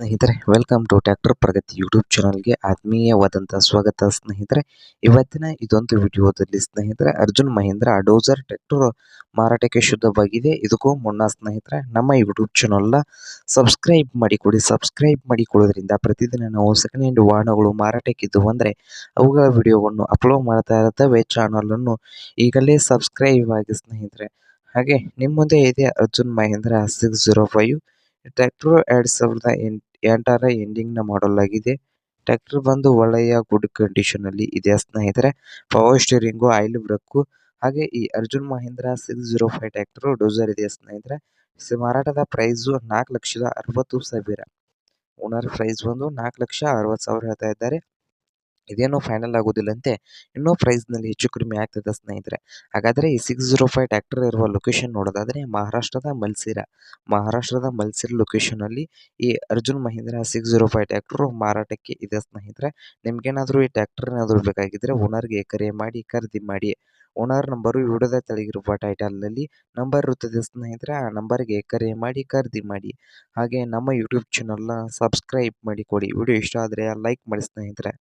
ಸ್ನೇಹಿತರೆ welcome to tractor Pragati YouTube ಚಾನಲ್ಗೆ ಆತ್ಮೀಯವಾದಂಥ ಸ್ವಾಗತ ಸ್ನೇಹಿತರೆ. ಇವತ್ತಿನ ಇದೊಂದು ವಿಡಿಯೋದಲ್ಲಿ ಸ್ನೇಹಿತರೆ, ಅರ್ಜುನ್ ಮಹೇಂದ್ರ ಡೋಸರ್ ಟ್ರ್ಯಾಕ್ಟರ್ ಮಾರಾಟಕ್ಕೆ ಶುದ್ಧವಾಗಿದೆ. ಇದಕ್ಕೂ ಮುನ್ನ ಸ್ನೇಹಿತರೆ, ನಮ್ಮ ಯೂಟ್ಯೂಬ್ ಚಾನಲ್ನ ಸಬ್ಸ್ಕ್ರೈಬ್ ಮಾಡಿಕೊಡಿ. ಸಬ್ಸ್ಕ್ರೈಬ್ ಮಾಡಿಕೊಳ್ಳೋದ್ರಿಂದ ಪ್ರತಿದಿನ ನಾವು ಸೆಕೆಂಡ್ ಹ್ಯಾಂಡ್ ವಾಹನಗಳು ಮಾರಾಟಕ್ಕಿದ್ದು ಅಂದರೆ ಅವುಗಳ ವಿಡಿಯೋವನ್ನು ಅಪ್ಲೋಡ್ ಮಾಡ್ತಾ ಇರ್ತವೆ ಚಾನಲನ್ನು ಈಗಲೇ ಸಬ್ಸ್ಕ್ರೈಬ್ ಆಗಿ ಸ್ನೇಹಿತರೆ. ಹಾಗೆ ನಿಮ್ಮ ಮುಂದೆ ಇದೆ Arjun Mahindra six zero five tractor ಎರಡು ಸಾವಿರದ ಎಂಟ್ ಎಂಟರ ಎಂಡಿಂಗ್ನ ಮಾಡಲ್ ಆಗಿದೆ ಟ್ರ್ಯಾಕ್ಟರ್ ಬಂದು ಒಳ್ಳೆಯ ಗುಡ್ ಕಂಡೀಷನ್ ಅಲ್ಲಿ ಇದೆ. ಸ್ನೇಹಿತರೆ ಪವರ್ ಸ್ಟೀರಿಂಗ್ ಆಯಿಲ್ ಬ್ರೇಕ್ ಹಾಗೆ ಈ Arjun Mahindra six zero five tractor dozer ಇದೆ. ಸ್ನೇಹಿತರೆ ಮಾರಾಟದ ಪ್ರೈಸ್ ನಾಲ್ಕು ಲಕ್ಷದ ಅರವತ್ತು ಸಾವಿರ. ಓನರ್ ಪ್ರೈಸ್ ಬಂದು ನಾಲ್ಕು ಲಕ್ಷ ಅರವತ್ತು ಸಾವಿರ ಹೇಳ್ತಾ ಇದ್ದಾರೆ. ಇದೇನು ಫೈನಲ್ ಆಗೋದಿಲ್ಲಂತೆ, ಇನ್ನೂ ಪ್ರೈಸ್ನಲ್ಲಿ ಹೆಚ್ಚು ಕಡಿಮೆ ಆಗ್ತದೆ ಸ್ನೇಹಿತರೆ. ಹಾಗಾದರೆ ಈ ಸಿಕ್ಸ್ ಜೀರೋ ಫೈವ್ ಟ್ರ್ಯಾಕ್ಟರ್ ಇರುವ ಲೊಕೇಶನ್ ನೋಡೋದಾದರೆ ಮಹಾರಾಷ್ಟ್ರದ ಮಲ್ಸಿರ. ಮಹಾರಾಷ್ಟ್ರದ ಮಲ್ಸಿರ ಲೊಕೇಶನಲ್ಲಿ ಈ Arjun Mahindra six zero five tractor ಮಾರಾಟಕ್ಕೆ ಇದೆ ಸ್ನೇಹಿತರೆ. ನಿಮ್ಗೇನಾದರೂ ಈ ಟ್ಯಾಕ್ಟರ್ ಏನಾದರೂ ಬೇಕಾಗಿದ್ದರೆ ಓನರ್ಗೆ ಕರೆ ಮಾಡಿ, ಖರೀದಿ ಮಾಡಿ. ಓನರ್ ನಂಬರು ವಿಡಿಯೋದ ತೆಳಗಿರುವ ಟೈಟಲ್ನಲ್ಲಿ ನಂಬರ್ ಇರುತ್ತದೆ ಸ್ನೇಹಿತರೆ. ಆ ನಂಬರ್ಗೆ ಕರೆ ಮಾಡಿ, ಖರೀದಿ ಮಾಡಿ. ಹಾಗೆ ನಮ್ಮ ಯೂಟ್ಯೂಬ್ ಚಾನಲ್ನ ಸಬ್ಸ್ಕ್ರೈಬ್ ಮಾಡಿ ಕೊಡಿ ವಿಡಿಯೋ ಇಷ್ಟ ಆದರೆ ಲೈಕ್ ಮಾಡಿ ಸ್ನೇಹಿತರೆ.